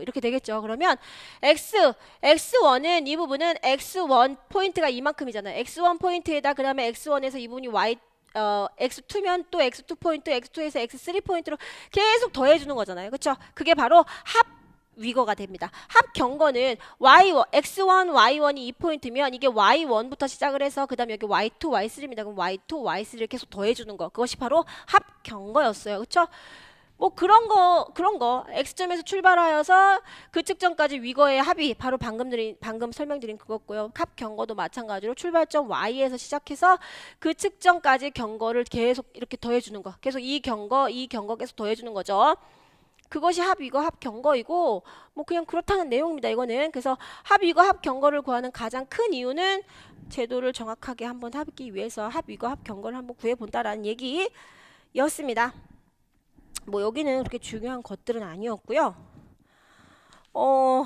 0.5 이렇게 되겠죠. 그러면 x x1은 이 부분은 x1 포인트가 이만큼이잖아요. x1 포인트에다 그다음에 x1에서 이 부분이 y 어, x2면 또 x2 포인트, x2에서 x3 포인트로 계속 더해 주는 거잖아요. 그렇죠? 그게 바로 합 위거가 됩니다. 합 경거는 y1, x1, y1이 이 포인트면 이게 y1부터 시작을 해서 그 다음 여기 y2, y3입니다. 그럼 y2, y3를 계속 더해 주는 거. 그것이 바로 합 경거였어요. 그렇죠? 뭐 그런 거 그런 거 x점에서 출발하여서 그 측정까지 위거의 합이 바로 방금 드린 방금 설명드린 그거고요. 합 경거도 마찬가지로 출발점 y에서 시작해서 그 측정까지 경거를 계속 이렇게 더해 주는 거. 계속 이 경거, 이 경거 계속 더해 주는 거죠. 그것이 합 위거 합 경거이고 뭐 그냥 그렇다는 내용입니다. 이거는 그래서 합 위거 합 경거를 구하는 가장 큰 이유는 제도를 정확하게 한번 하기 위해서 합 위거 합 경거를 한번 구해 본다라는 얘기였습니다. 뭐 여기는 그렇게 중요한 것들은 아니었고요. 어,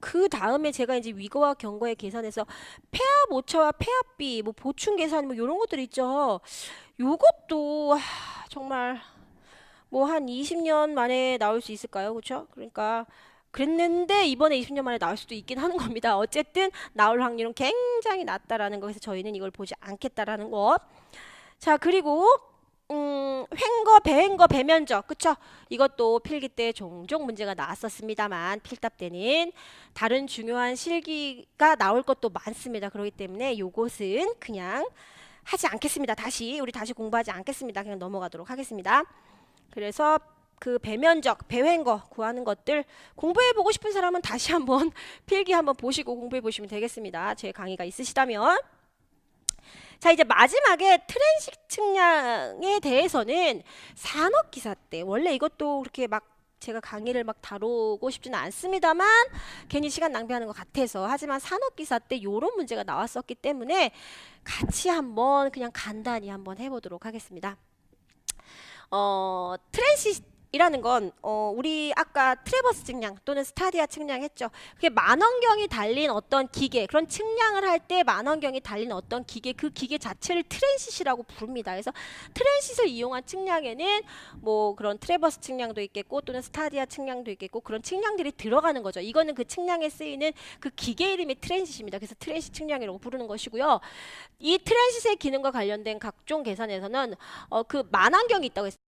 그 다음에 제가 이제 위거와 경거의 계산에서 폐합 오차와 폐합비, 뭐 보충 계산 뭐 이런 것들 있죠. 요것도 하, 정말 뭐 한 20년 만에 나올 수 있을까요? 그렇죠? 그러니까 그랬는데 이번에 20년 만에 나올 수도 있긴 하는 겁니다. 어쨌든 나올 확률은 굉장히 낮다라는 거에서 저희는 이걸 보지 않겠다라는 거. 자, 그리고 음, 횡거, 배횡거, 배면적, 그쵸? 이것도 필기 때 종종 문제가 나왔었습니다만 필답 때는 다른 중요한 실기가 나올 것도 많습니다. 그렇기 때문에 요것은 그냥 하지 않겠습니다. 다시 우리 다시 공부하지 않겠습니다. 그냥 넘어가도록 하겠습니다. 그래서 그 배면적, 배횡거 구하는 것들 공부해 보고 싶은 사람은 다시 한번 필기 한번 보시고 공부해 보시면 되겠습니다. 제 강의가 있으시다면. 자 이제 마지막에 트랜식 측량에 대해서는 산업 기사 때 원래 이것도 그렇게 막 제가 강의를 막 다루고 싶지는 않습니다만 괜히 시간 낭비하는 것 같아서 하지만 산업기사 때 요런 문제가 나왔었기 때문에 같이 한번 그냥 간단히 한번 해보도록 하겠습니다. 어, 트랜시 이라는 건 어, 우리 아까 트레버스 측량 또는 스타디아 측량 했죠. 그게 만원경이 달린 어떤 기계 그런 측량을 할 때 만원경이 달린 어떤 기계 그 기계 자체를 트랜시이라고 부릅니다. 그래서 트랜시을 이용한 측량에는 뭐 그런 트레버스 측량도 있겠고 또는 스타디아 측량도 있겠고 그런 측량들이 들어가는 거죠. 이거는 그 측량에 쓰이는 그 기계 이름이 트랜시입니다. 그래서 트랜시 측량이라고 부르는 것이고요. 이 트랜시의 기능과 관련된 각종 계산에서는 어, 그 만원경이 있다고 했어요.